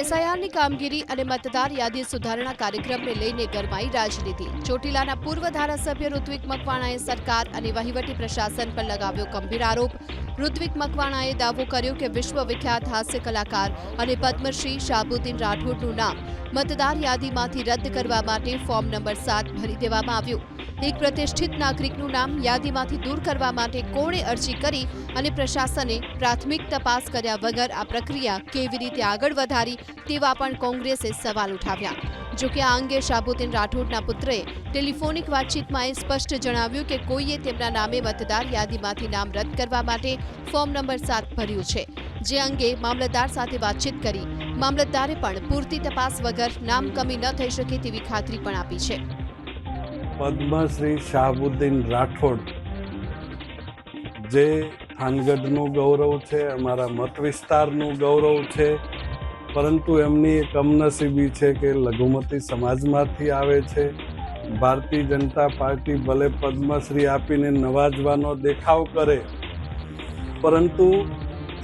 એસઆઈઆરની કામગીરી અને મતદાર યાદી સુધારણા કાર્યક્રમને લઈને ગરમાઈ રાજનીતિ. ચોટીલાના પૂર્વ ધારાસભ્ય ઋત્વિક મકવાણાએ સરકાર અને વહીવટી પ્રશાસન પર લગાવ્યો ગંભીર આરોપ. ઋત્વિક મકવાણાએ દાવો કર્યો કે વિશ્વ વિખ્યાત હાસ્ય કલાકાર અને પદ્મશ્રી શાહબુદ્દીન રાઠોડનું નામ મતદાર યાદીમાંથી રદ કરવા માટે ફોર્મ નંબર સાત ભરી દેવામાં આવ્યું. એક પ્રતિષ્ઠિત નાગરિકનું નામ યાદીમાંથી દૂર કરવા માટે કોણે અરજી કરી અને પ્રશાસને પ્રાથમિક તપાસ કર્યા વગર આ પ્રક્રિયા કેવી રીતે આગળ વધારી તેવા પણ કોંગ્રેસે સવાલ ઉઠાવ્યા. જોકે આ અંગે શાહબુદ્દીન રાઠોડના પુત્રએ ટેલિફોનિક વાતચીતમાં એ સ્પષ્ટ જણાવ્યું કે કોઈએ તેમના નામે મતદાર યાદીમાંથી નામ રદ કરવા માટે ફોર્મ નંબર સાત ભર્યું છે. જે અંગે મામલતદાર સાથે વાતચીત કરી. મામલતદારે પણ પૂરતી તપાસ વગર નામ કમી ન થઈ શકે તેવી ખાતરી પણ આપી છે. પદ્મશ્રી શાહબુદ્દીન રાઠોડ, જે થાનગઢનું ગૌરવ છે, અમારા મત વિસ્તારનું ગૌરવ છે, પરંતુ એમની એક કમનસીબી છે કે લઘુમતી સમાજમાંથી આવે છે. ભારતીય જનતા પાર્ટી ભલે પદ્મશ્રી આપીને નવાજવાનો દેખાવ કરે, પરંતુ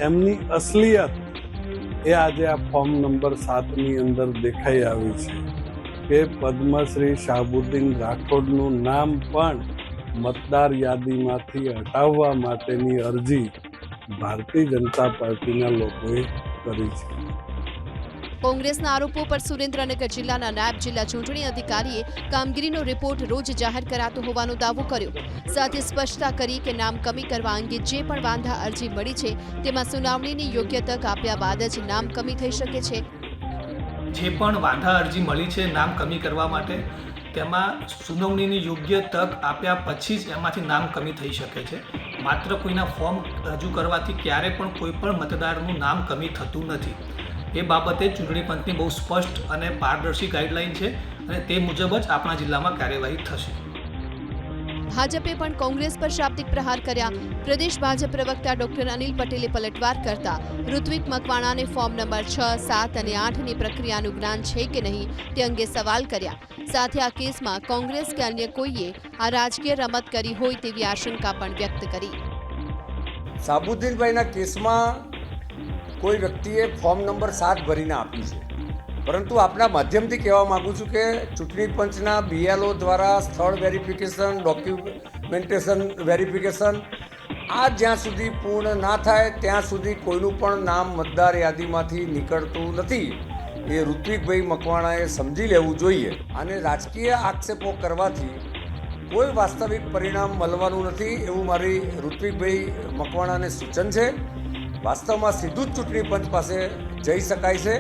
એમની અસલિયત એ આજે આ ફોર્મ નંબર સાતની અંદર દેખાઈ આવી છે. કે પદ્મશ્રી શાહબુદ્દીન રાઠોડનું નામ પણ મતદાર યાદીમાંથી હટાવવા માટેની અરજી ભારતીય જનતા પાર્ટીના લોકોએ કરી છે. કોંગ્રેસના આરોપો પર સુરેન્દ્રનગર જિલ્લાના નાયબ જિલ્લા ચૂંટણી અધિકારીએ કામગીરીનો રિપોર્ટ રોજ જાહેર કરાતો હોવાનો દાવો કર્યો. સાથે સ્પષ્ટતા કરી કે નામ કમી કરવા અંગે જે પણ વાંધા અરજી મળી છે, તેમાં સુનાવણીની યોગ્ય તક આપ્યા બાદ જ નામ કમી થઈ શકે છે. જે પણ વાંધા અરજી મળી છે નામ કમી કરવા માટે, તેમાં સુનાવણીની યોગ્ય તક આપ્યા પછી જ એમાંથી નામ કમી થઈ શકે છે. માત્ર કોઈના ફોર્મ રજૂ કરવાથી ક્યારે પણ કોઈ પણ મતદારનું નામ કમી થતું નથી. એ બાબતે ચૂંટણી પંચની બહુ સ્પષ્ટ અને પારદર્શી ગાઈડલાઈન છે અને તે મુજબ જ આપણા જિલ્લામાં કાર્યવાહી થશે. ભાજપે પણ કોંગ્રેસ પર શાબ્દિક પ્રહાર કર્યા. પ્રદેશ ભાજપ પ્રવક્તા ડોક્ટર અનિલ પટેલે પલટવાર કરતા. ઋત્વિક મકવાણાને ફોર્મ નંબર છ સાત અને આઠની પ્રક્રિયાનું જ્ઞાન છે કે નહીં તે અંગે સવાલ કર્યા. સાથે આ કેસમાં કોંગ્રેસ કે અન્ય કોઈએ આ રાજકીય રમત કરી હોય તેવી આશંકા પણ વ્યક્ત કરી. સાબુદ્દીનભાઈના કેસમાં કોઈ વ્યક્તિએ ફોર્મ નંબર સાત ભરીને આપી છે. પરંતુ આપના માધ્યમથી કહેવા માગું છું કે ચૂંટણી પંચના બીએલઓ દ્વારા સ્થળ વેરિફિકેશન, ડોક્યુમેન્ટેશન વેરિફિકેશન, આ જ્યાં સુધી પૂર્ણ ના થાય ત્યાં સુધી કોઈનું પણ નામ, મતદાર યાદીમાંથી નીકળતું નથી. એ ઋત્વિકભાઈ મકવાણાએ સમજી લેવું જોઈએ અને રાજકીય આક્ષેપો કરવાથી કોઈ વાસ્તવિક પરિણામ મળવાનું નથી એવું મારી ઋત્વિકભાઈ મકવાણાને સૂચન છે. વાસ્તવમાં સીધું જ ચૂંટણી પંચ પાસે જઈ શકાય છે.